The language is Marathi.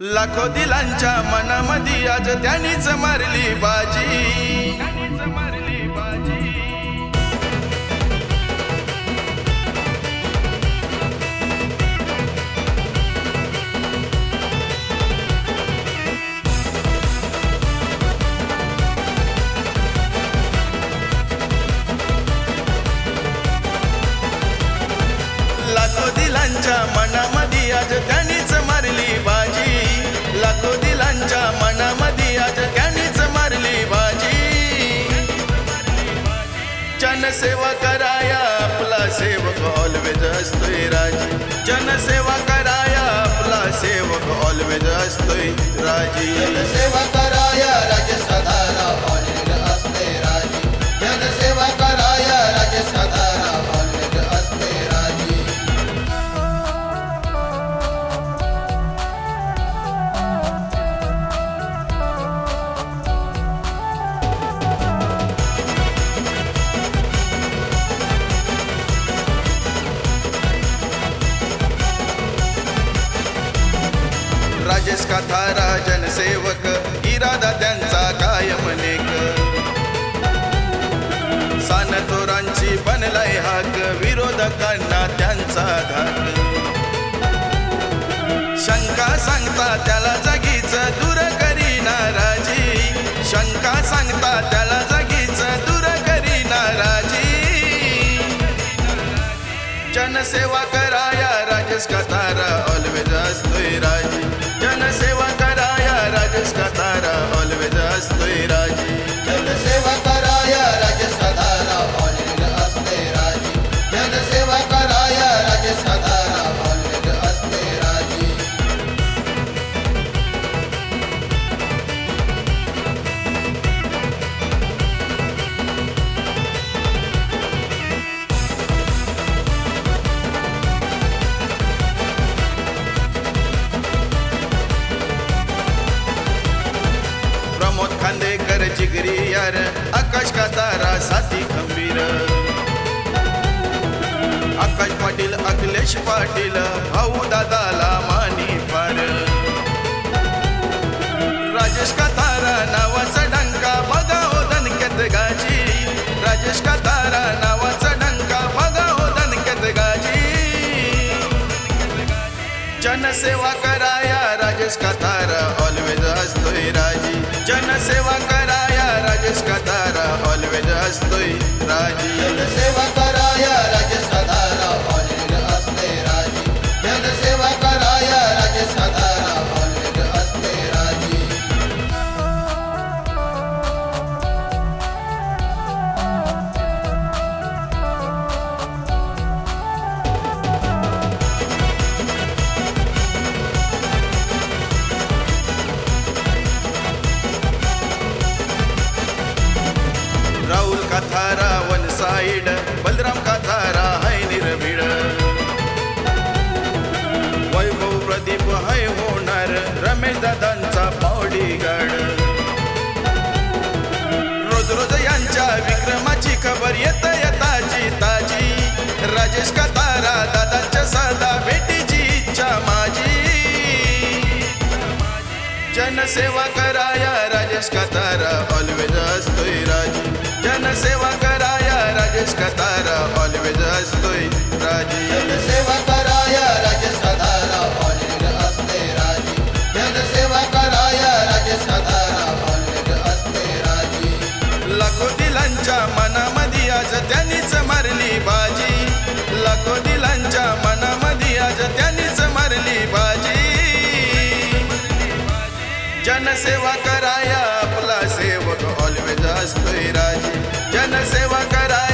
लाखो दिलांच्या मनामध्ये आज त्यांनीच मारली बाजी. लाखो दिलांच्या मनामध्ये आज त्यांनीच जनसेवा कराया आपला सेवक ऑलवेज असतोय राजी. जनसेवा कराया कथारा जनसेवक इरादा त्यांचा कायम लेख. सानथोरांची बनलाय हाक विरोधकांना त्यांचा धाक. शंका सांगता त्याला जागीच दूर करी नाराजी शंका सांगता त्याला जागीच दूर करी नाराजी जनसेवा कराया राजेश कथारा जिगरी यार आकाश कातारा साथी खंबीर। आकाश पाटील अखिलेश पाटील भाऊ दादाला मानी पार। राजेश का तारा नावाचा डंका बघा हो दणक्यात गाजी। राजेश कातारा नावाचा डंका बघा हो दणक्यात गाजी। जनसेवा कराया राजेश का तारा असतोय ऑलवेज असतोय राजी. सेवा कराया राजा. कथारा वन साइड बलराम कथारा हाय निरभिड वैभव प्रदीप हाय होणार रमेश दादांचा पावडी गाड रोज रोज यांच्या विक्रमाची खबर येत येताची ताजी राजेश कतारा दादांच्या साधा भेटीची इच्छा माझी जनसेवा कराया राजेश कतारा ऑलवेज जनसेवा कराया राजेश कतारा ऑलवेज असतोय राज़ी। जनसेवा कराया राजे सदारा ऑलवेज असते राज़ी। जनसेवा कराया राजे सदारा ऑलवेज असते राज़ी। लाखो दिलांच्या मनामध्ये आज त्यांनीच मारली बाजी। लाखो दिलांच्या मनामध्ये आज त्यांनीच मारली बाजी। जनसेवा कराया आपला सेवक ऑलवेज असतोय राज़ी। जनसेवा कराया